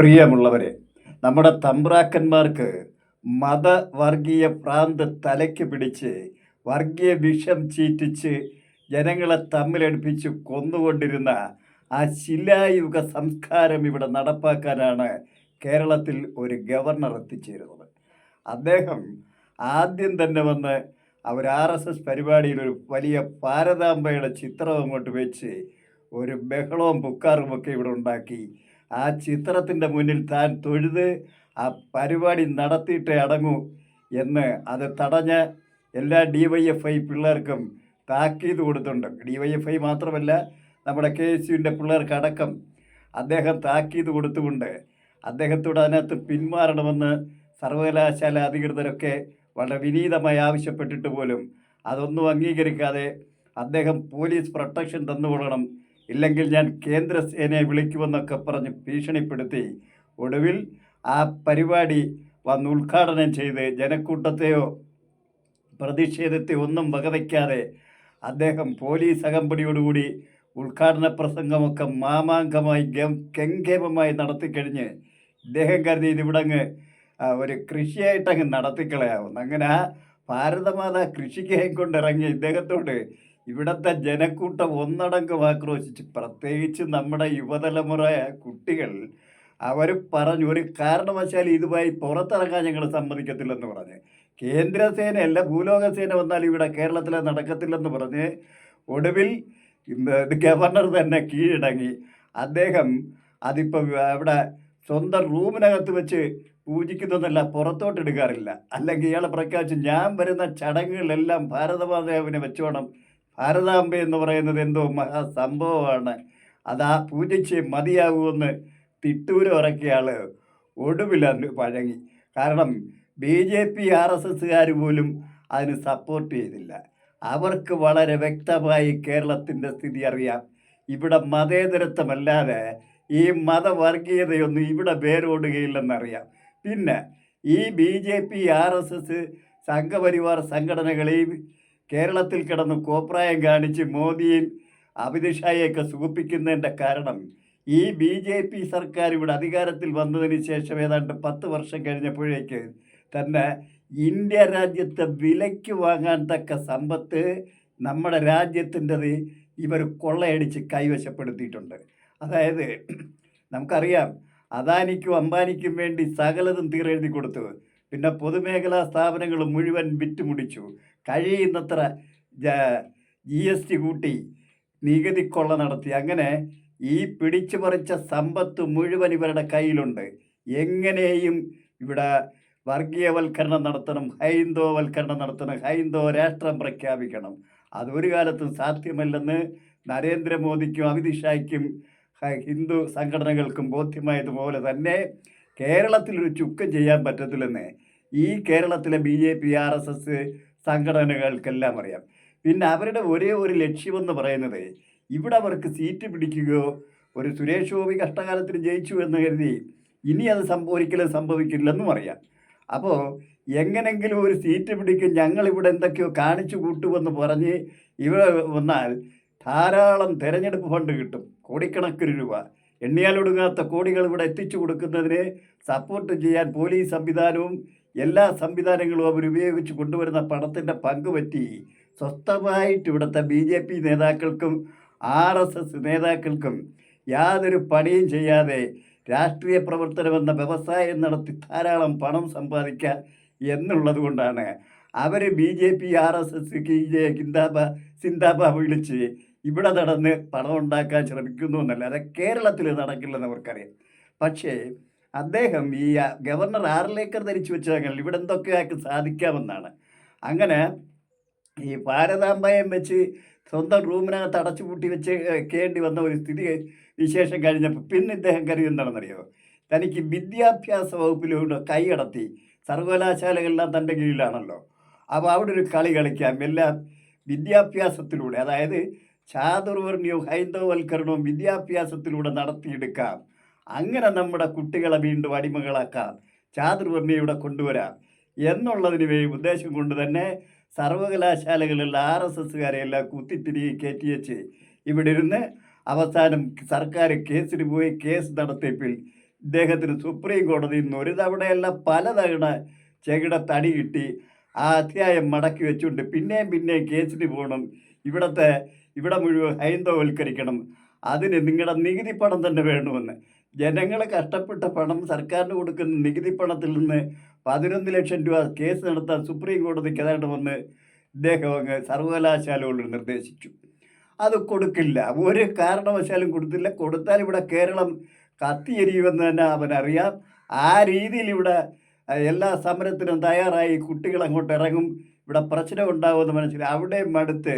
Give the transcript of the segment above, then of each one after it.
പ്രിയമുള്ളവരെ നമ്മുടെ തമ്പ്രാക്കന്മാർക്ക് മതവർഗീയ ഭ്രാന്ത് തലയ്ക്ക് പിടിച്ച് വർഗീയ വിഷം ചീറ്റിച്ച് ജനങ്ങളെ തമ്മിലടുപ്പിച്ച് കൊന്നുകൊണ്ടിരുന്ന ആ ശിലായുഗ സംസ്കാരം ഇവിടെ നടപ്പാക്കാനാണ് കേരളത്തിൽ ഒരു ഗവർണർ എത്തിച്ചേരുന്നത്. അദ്ദേഹം ആദ്യം തന്നെ വന്ന് അവർ ആർ എസ് എസ് പരിപാടിയിൽ ഒരു വലിയ ഭാരതാംബയുടെ ചിത്രം അങ്ങോട്ട് വെച്ച് ഒരു ബഹളവും പുക്കാറുമൊക്കെ ഇവിടെ ഉണ്ടാക്കി ആ ചിത്രത്തിന്റെ മുന്നിൽ താൻ തൊഴുത് ആ പരിപാടി നടത്തിയിട്ടേ അടങ്ങൂ എന്ന് അത് തടഞ്ഞ എല്ലാ ഡി വൈ എഫ് ഐ പിള്ളേർക്കും താക്കീത് കൊടുത്തുണ്ട് ഡി വൈ എഫ് ഐ മാത്രമല്ല നമ്മുടെ കെ എസ് യുവിന്റെ പിള്ളേർക്കടക്കം അദ്ദേഹം താക്കീത് കൊടുത്തുകൊണ്ട് അദ്ദേഹത്തോട് അതിനകത്ത് പിന്മാറണമെന്ന് സർവകലാശാല അധികൃതരൊക്കെ വളരെ വിനീതമായി ആവശ്യപ്പെട്ടിട്ട് പോലും അതൊന്നും അംഗീകരിക്കാതെ അദ്ദേഹം പോലീസ് പ്രൊട്ടക്ഷൻ തന്നുകൊള്ളണം ഇല്ലെങ്കിൽ ഞാൻ കേന്ദ്ര സേനയെ വിളിക്കുമെന്നൊക്കെ പറഞ്ഞ് ഭീഷണിപ്പെടുത്തി. ഒടുവിൽ ആ പരിപാടി വന്ന് ഉദ്ഘാടനം ചെയ്ത് ജനക്കൂട്ടത്തെയോ പ്രതിഷേധത്തെ ഒന്നും വകവയ്ക്കാതെ അദ്ദേഹം പോലീസ് അകമ്പടിയോടുകൂടി ഉദ്ഘാടന പ്രസംഗമൊക്കെ മാമാങ്കമായി കെങ്കേമമായി നടത്തിക്കഴിഞ്ഞ് ഇദ്ദേഹം കരുതി ഇതിവിടങ്ങ് ഒരു കൃഷിയായിട്ടങ്ങ് നടത്തിക്കളയാവുന്നു അങ്ങനെ ആ ഭാരതമാത കൃഷിക്കേം കൊണ്ടിറങ്ങി ഇദ്ദേഹത്തോട് ഇവിടുത്തെ ജനക്കൂട്ടം ഒന്നടങ്കം ആക്രോശിച്ച് പ്രത്യേകിച്ച് നമ്മുടെ യുവതലമുറ കുട്ടികൾ അവർ പറഞ്ഞു ഒരു കാരണവശാൽ ഇതുമായി പുറത്തിറങ്ങാൻ ഞങ്ങൾ സമ്മതിക്കത്തില്ലെന്ന് പറഞ്ഞ്. കേന്ദ്രസേനയല്ല ഭൂലോകസേന വന്നാൽ ഇവിടെ കേരളത്തിൽ നടക്കത്തില്ലെന്ന് പറഞ്ഞ് ഒടുവിൽ ഗവർണർ തന്നെ കീഴടങ്ങി. അദ്ദേഹം അതിപ്പോൾ അവിടെ സ്വന്തം റൂമിനകത്ത് വെച്ച് പൂജിക്കുന്നതല്ല പുറത്തോട്ട് എടുക്കാറില്ല. അല്ലെങ്കിൽ ഇയാളെ പ്രഖ്യാപിച്ച് ഞാൻ വരുന്ന ചടങ്ങുകളെല്ലാം ഭാരതമാതാവിനെ വെച്ചോണം. ഭാരതാംബ എന്ന് പറയുന്നത് എന്തോ മഹാസംഭവമാണ് അത് ആ പൂജിച്ച് മതിയാകുമെന്ന് തിട്ടൂര് ഇറക്കിയ ആൾ ഒടുവിൽ പഴങ്ങി. കാരണം B J P R S എസ്സുകാർ പോലും അതിന് സപ്പോർട്ട് ചെയ്തില്ല. അവർക്ക് വളരെ വ്യക്തമായി കേരളത്തിന്റെ സ്ഥിതി അറിയാം. ഇവിടെ മതേതരത്വമല്ലാതെ ഈ മതവർഗീയതയൊന്നും ഇവിടെ വേരോടുകയില്ലെന്നറിയാം. പിന്നെ ഈ B J P R S S Sanghparivar സംഘടനകളെയും കേരളത്തിൽ കിടന്ന് കോപ്രായം കാണിച്ച് മോദിയും അമിത്ഷായെയൊക്കെ സുഖിപ്പിക്കുന്നതിന്റെ കാരണം ഈ ബി ജെ പി സർക്കാർ ഇവിടെ അധികാരത്തിൽ വന്നതിന് ശേഷം ഏതാണ്ട് പത്ത് വർഷം കഴിഞ്ഞപ്പോഴേക്ക് തന്നെ ഇന്ത്യ രാജ്യത്തെ വിലയ്ക്ക് വാങ്ങാൻ തക്ക സമ്പത്ത് നമ്മുടെ രാജ്യത്തിന്റെത് ഇവർ കൊള്ളയടിച്ച് കൈവശപ്പെടുത്തിയിട്ടുണ്ട്. അതായത് നമുക്കറിയാം അദാനിക്കും അംബാനിക്കും വേണ്ടി സകലതും തീരെഴുതി കൊടുത്തു പിന്നെ പൊതുമേഖലാ സ്ഥാപനങ്ങൾ മുഴുവൻ വിറ്റുമുടിച്ചു. കഴിയുന്നത്ര ജി എസ് ടി കൂട്ടി നികുതി കൊള്ള നടത്തി. അങ്ങനെ ഈ പിടിച്ചു പറിച്ച സമ്പത്ത് മുഴുവൻ ഇവരുടെ കയ്യിലുണ്ട്. എങ്ങനെയും ഇവിടെ വർഗീയവൽക്കരണം നടത്തണം ഹൈന്ദവവൽക്കരണം നടത്തണം ഹൈന്ദവ രാഷ്ട്രം പ്രഖ്യാപിക്കണം. അതൊരു കാലത്തും സാധ്യമല്ലെന്ന് നരേന്ദ്രമോദിക്കും അമിത്ഷായ്ക്കും ഷായ്ക്കും ഹിന്ദു സംഘടനകൾക്കും ബോധ്യമായതുപോലെ തന്നെ കേരളത്തിലൊരു ചുക്ക് ചെയ്യാൻ പറ്റത്തില്ലെന്ന്. ഈ കേരളത്തിലെ B J P R S S സംഘടനകൾക്കെല്ലാം അറിയാം. പിന്നെ അവരുടെ ഒരേ ഒരു ലക്ഷ്യമെന്ന് പറയുന്നത് ഇവിടെ അവർക്ക് സീറ്റ് പിടിക്കുകയോ ഒരു സുരേഷ് ഗോപി കഷ്ടകാലത്തിൽ ജയിച്ചു എന്ന് കരുതി ഇനി അത് സംഭവ ഒരിക്കലും സംഭവിക്കില്ലെന്നും അറിയാം. അപ്പോൾ എങ്ങനെങ്കിലും ഒരു സീറ്റ് പിടിക്കും ഞങ്ങളിവിടെ എന്തൊക്കെയോ കാണിച്ചു കൂട്ടുമെന്ന് പറഞ്ഞ് ഇവിടെ വന്നാൽ ധാരാളം തിരഞ്ഞെടുപ്പ് ഫണ്ട് കിട്ടും കോടിക്കണക്കിന് രൂപ. എണ്ണിയാലൊടുങ്ങാത്ത കോടികൾ ഇവിടെ എത്തിച്ചു കൊടുക്കുന്നതിന് സപ്പോർട്ട് ചെയ്യാൻ പോലീസ് സംവിധാനവും എല്ലാ സംവിധാനങ്ങളും അവർ ഉപയോഗിച്ച് കൊണ്ടുവരുന്ന പണത്തിന്റെ പങ്ക് പറ്റി സ്വസ്ഥമായിട്ട് ഇവിടുത്തെ ബി ജെ പി നേതാക്കൾക്കും ആർ എസ് എസ് നേതാക്കൾക്കും യാതൊരു പണിയും ചെയ്യാതെ രാഷ്ട്രീയ പ്രവർത്തനമെന്ന വ്യവസായം നടത്തി ധാരാളം പണം സമ്പാദിക്കുക എന്നുള്ളത് കൊണ്ടാണ് അവർ B J P R S S കിന്താബ സിന്താബ വിളിച്ച് ഇവിടെ നടന്ന് പണം ഉണ്ടാക്കാൻ ശ്രമിക്കുന്നു എന്നല്ല. അത് കേരളത്തിൽ നടക്കില്ലെന്ന് അവർക്കറിയാം. പക്ഷേ അദ്ദേഹം ഈ ഗവർണർ ആറിലേക്കർ ധരിച്ചു വെച്ചാൽ ഇവിടെ എന്തൊക്കെ ആക്കി സാധിക്കാമെന്നാണ്. അങ്ങനെ ഈ ഭാരതാംബയം വെച്ച് സ്വന്തം റൂമിനകത്ത് അടച്ചു പൂട്ടി വെച്ച് കേണ്ടി വന്ന ഒരു സ്ഥിതി വിശേഷം കഴിഞ്ഞപ്പോൾ പിന്നെ ഇദ്ദേഹം കരുതി എന്താണെന്നറിയോ? തനിക്ക് വിദ്യാഭ്യാസ വകുപ്പിലൂടെ കൈയടത്തി സർവകലാശാലകളെല്ലാം തന്റെ കീഴിലാണല്ലോ. അപ്പോൾ അവിടെ ഒരു കളി കളിക്കാം. എല്ലാം വിദ്യാഭ്യാസത്തിലൂടെ. അതായത് ചാതുർവർണയവും ഹൈന്ദവവൽക്കരണവും വിദ്യാഭ്യാസത്തിലൂടെ നടത്തിയെടുക്കാം. അങ്ങനെ നമ്മുടെ കുട്ടികളെ വീണ്ടും അടിമകളാക്കാം. ചാതുർവർണ ഇവിടെ കൊണ്ടുവരാം. എന്നുള്ളതിന് ഉദ്ദേശം കൊണ്ട് തന്നെ സർവകലാശാലകളിലുള്ള ആർ എസ് എസ്സുകാരെ എല്ലാം കുത്തിത്തിരികെ കയറ്റി വെച്ച് ഇവിടെ ഇരുന്ന് അവസാനം സർക്കാർ കേസിന് പോയി കേസ് നടത്തിപ്പിൽ ഇദ്ദേഹത്തിന് സുപ്രീം കോടതിയിൽ നിന്ന് ഒരു തവണയല്ല പലതവണ ചെകിട തടി കിട്ടി ആ അധ്യായം മടക്കി വെച്ചുകൊണ്ട് പിന്നെയും പിന്നെയും കേസിന് പോകണം. ഇവിടത്തെ ഇവിടെ മുഴുവൻ ഹൈന്ദവൽക്കരിക്കണം അതിന് നിങ്ങളുടെ നികുതി പണം തന്നെ വേണമെന്ന്. ജനങ്ങൾ കഷ്ടപ്പെട്ട പണം സർക്കാരിന് കൊടുക്കുന്ന നികുതി പണത്തിൽ നിന്ന് പതിനൊന്ന് ലക്ഷം രൂപ കേസ് നടത്താൻ സുപ്രീം കോടതിക്ക് ഏതാണ്ടുമെന്ന് ഇദ്ദേഹം അങ്ങ് സർവകലാശാലകളിൽ നിർദ്ദേശിച്ചു. അത് കൊടുക്കില്ല. ഒരു കാരണവശാലും കൊടുത്തില്ല. കൊടുത്താൽ ഇവിടെ കേരളം കത്തിയെരിയുമെന്ന് തന്നെ അവനറിയാം ആ രീതിയിൽ ഇവിടെ എല്ലാ സമരത്തിനും തയ്യാറായി കുട്ടികൾ അങ്ങോട്ട് ഇറങ്ങും. ഇവിടെ പ്രശ്നം ഉണ്ടാവുമെന്ന് മനസ്സിലായി. അവിടെ മടുത്ത്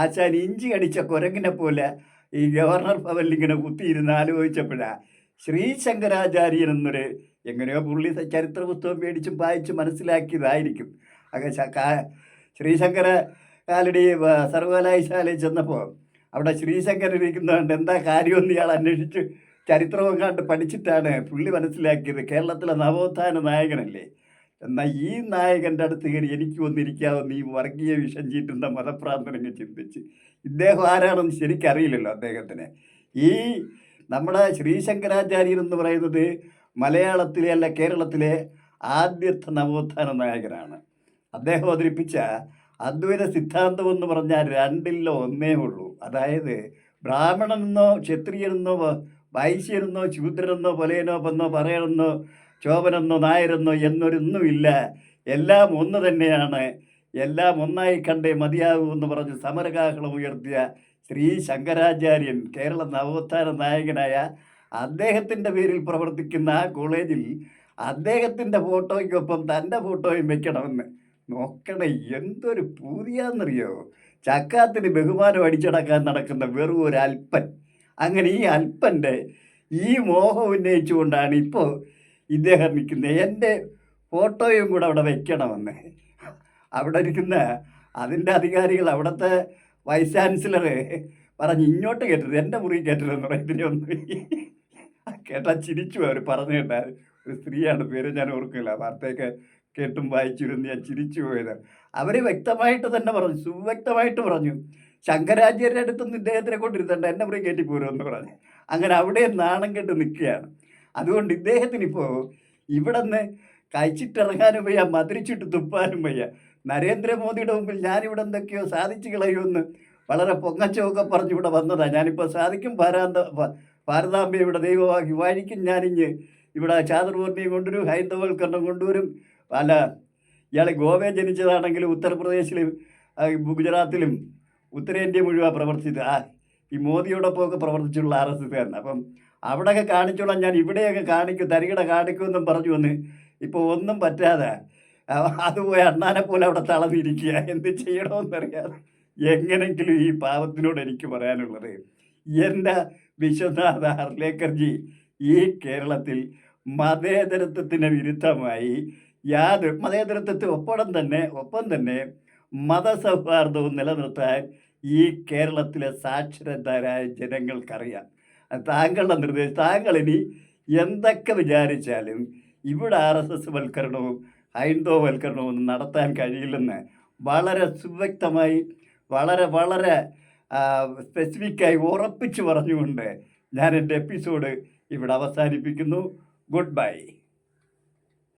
ആശാൻ ഇഞ്ചി കടിച്ച കുരങ്ങിനെ പോലെ ഈ ഗവർണർ ഭവനിൽ ഇങ്ങനെ കുത്തിയിരുന്ന് ആലോചിച്ചപ്പോഴാണ് ശ്രീശങ്കരാചാര്യൻ എന്നൊരു എങ്ങനെയോ പുള്ളി ചരിത്ര പുസ്തകം മേടിച്ചും വായിച്ചും മനസ്സിലാക്കിയതായിരിക്കും. അങ്ങനെ ശ്രീശങ്കര കാലടി സർവകലാശാലയിൽ ചെന്നപ്പോൾ അവിടെ ശ്രീശങ്കരൻ ഇരിക്കുന്നതുകൊണ്ട് എന്താ കാര്യമെന്ന് ഇയാൾ അന്വേഷിച്ച് ചരിത്രവും കണ്ട് പഠിച്ചിട്ടാണ് പുള്ളി മനസ്സിലാക്കിയത്. കേരളത്തിലെ നവോത്ഥാന നായകനല്ലേ? എന്നാൽ ഈ നായകന്റെ അടുത്ത് കയറി എനിക്ക് വന്നിരിക്കാവുന്ന ഈ വർഗീയ വിഷം ചീറ്റുന്ന മതപ്രാന്തനങ്ങൾ ചിന്തിച്ച്? ഇദ്ദേഹം ആരാണെന്ന് ശരിക്കറിയില്ലല്ലോ അദ്ദേഹത്തിന്. ഈ നമ്മുടെ ശ്രീശങ്കരാചാര്യൻ എന്ന് പറയുന്നത് മലയാളത്തിലെ അല്ല കേരളത്തിലെ ആദ്യത്തെ നവോത്ഥാന നായകനാണ്. അദ്ദേഹം അവതരിപ്പിച്ച അദ്വൈത സിദ്ധാന്തം എന്ന് പറഞ്ഞാൽ രണ്ടിലോ ഒന്നേ ഉള്ളൂ. അതായത് ബ്രാഹ്മണനെന്നോ ക്ഷത്രിയനെന്നോ വൈശ്യനെന്നോ ശൂദ്രനെന്നോ പൊലയനോ പെന്നോ പറയണമെന്നോ ചോപനെന്നോ നായരെന്നോ എന്നൊരൊന്നുമില്ല എല്ലാം ഒന്ന് തന്നെയാണ്. എല്ലാം ഒന്നായി കണ്ടേ മതിയാകൂ എന്ന് പറഞ്ഞ് സമരകാഹളം ഉയർത്തിയ ശ്രീ ശങ്കരാചാര്യൻ കേരള നവോത്ഥാന നായകനായ അദ്ദേഹത്തിന്റെ പേരിൽ പ്രവർത്തിക്കുന്ന ആ കോളേജിൽ അദ്ദേഹത്തിന്റെ ഫോട്ടോയ്ക്കൊപ്പം തന്റെ ഫോട്ടോയും വെക്കണമെന്ന്. നോക്കണേ എന്തൊരു പൂതിയാന്നറിയോ? ചക്കാത്തിന് ബഹുമാനം അടിച്ചടക്കാൻ നടക്കുന്ന വെറും ഒരു അല്പൻ അങ്ങനെ ഈ അല്പന്റെ ഈ മോഹം ഉന്നയിച്ചുകൊണ്ടാണ് ഇപ്പോൾ ഇദ്ദേഹം നിൽക്കുന്നത് എന്റെ ഫോട്ടോയും കൂടെ അവിടെ വെക്കണമെന്ന്. അവിടെ ഇരിക്കുന്ന അതിന്റെ അധികാരികൾ അവിടുത്തെ വൈസ് ചാൻസലർ പറഞ്ഞ് ഇങ്ങോട്ട് കേട്ടത് എന്റെ മുറി കേട്ടതെന്ന് പറയും. ഒന്ന് കേട്ടാൽ ചിരിച്ചു അവർ പറഞ്ഞു കേട്ടാൽ ഒരു സ്ത്രീയാണ് പേര് ഞാൻ ഓർക്കില്ല. വാർത്തയൊക്കെ കേട്ടും വായിച്ചിരുന്ന് ഞാൻ ചിരിച്ചു പോയത്. അവർ വ്യക്തമായിട്ട് തന്നെ പറഞ്ഞു സുവ്യക്തമായിട്ട് പറഞ്ഞു. ശങ്കരാചാര്യരുടെ ഇദ്ദേഹത്തിനെ കൊണ്ടിരുത്തണ്ട എന്നെ മുറി കയറ്റി പോരുമെന്ന് പറഞ്ഞു. അങ്ങനെ അവിടെ നാണം കെട്ട് നിൽക്കുകയാണ്. അതുകൊണ്ട് ഇദ്ദേഹത്തിനിപ്പോൾ ഇവിടെ നിന്ന് കഴിച്ചിട്ടിറങ്ങാനും വയ്യ മധുരിച്ചിട്ട് തുപ്പാനും വയ്യ. നരേന്ദ്രമോദിയുടെ മുമ്പിൽ ഞാനിവിടെ എന്തൊക്കെയോ സാധിച്ചു കളയുമെന്ന് വളരെ പൊങ്ങച്ചമൊക്കെ പറഞ്ഞ് ഇവിടെ വന്നതാണ് ഞാനിപ്പോൾ സാധിക്കും ഭാരാന്ത ഭ- ഭാരതാംബ ഇവിടെ ദൈവമാക്കി വാഴിക്കും. ഞാനിഞ്ഞ് ഇവിടെ ചാതുർവർണയും കൊണ്ടുവരും ഹൈന്ദവൽക്കരണം കൊണ്ടുവരും. അല്ല ഇയാൾ ഗോവയിൽ ജനിച്ചതാണെങ്കിലും ഉത്തർപ്രദേശിലും ഗുജറാത്തിലും ഉത്തരേന്ത്യ മുഴുവൻ പ്രവർത്തിച്ചത്. ആ ഈ മോദിയോടൊപ്പമൊക്കെ പ്രവർത്തിച്ചുള്ള ആർ എസ് എസ്കാരൻ അപ്പം അവിടെയൊക്കെ കാണിച്ചോളാം. ഞാൻ ഇവിടെയൊക്കെ കാണിക്കും. തരികിട കാണിക്കുമെന്നും പറഞ്ഞു വന്ന്. ഇപ്പോൾ ഒന്നും പറ്റാതെ അത് പോയി അണ്ണാനെ പോലെ അവിടെ തളർന്നിരിക്കുക. എന്ത് ചെയ്യണമെന്നറിയാതെ എങ്ങനെങ്കിലും ഈ പാവത്തിനോട് എനിക്ക് പറയാനുള്ളത്. എന്റെ വിശ്വനാഥ ഹർലേക്കർജി ഈ കേരളത്തിൽ മതേതരത്വത്തിന് വിരുദ്ധമായി യാതൊരു മതേതരത്വത്തിന് ഒപ്പം തന്നെ ഒപ്പം തന്നെ മതസൗഹാർദ്ദവും നിലനിർത്താൻ ഈ കേരളത്തിലെ സാക്ഷരതാരായ ജനങ്ങൾക്കറിയാം. താങ്കളുടെ നിർദ്ദേശം താങ്കൾ ഇനി എന്തൊക്കെ വിചാരിച്ചാലും ഇവിടെ ആർ എസ് എസ് വൽക്കരണവും ഹൈന്ദവവൽക്കരണവും ഒന്നും നടത്താൻ കഴിയില്ലെന്ന് വളരെ സുവ്യക്തമായി വളരെ വളരെ സ്പെസിഫിക്കായി ഉറപ്പിച്ച് പറഞ്ഞുകൊണ്ട് ഞാൻ എന്റെ എപ്പിസോഡ് ഇവിടെ അവസാനിപ്പിക്കുന്നു. Good bye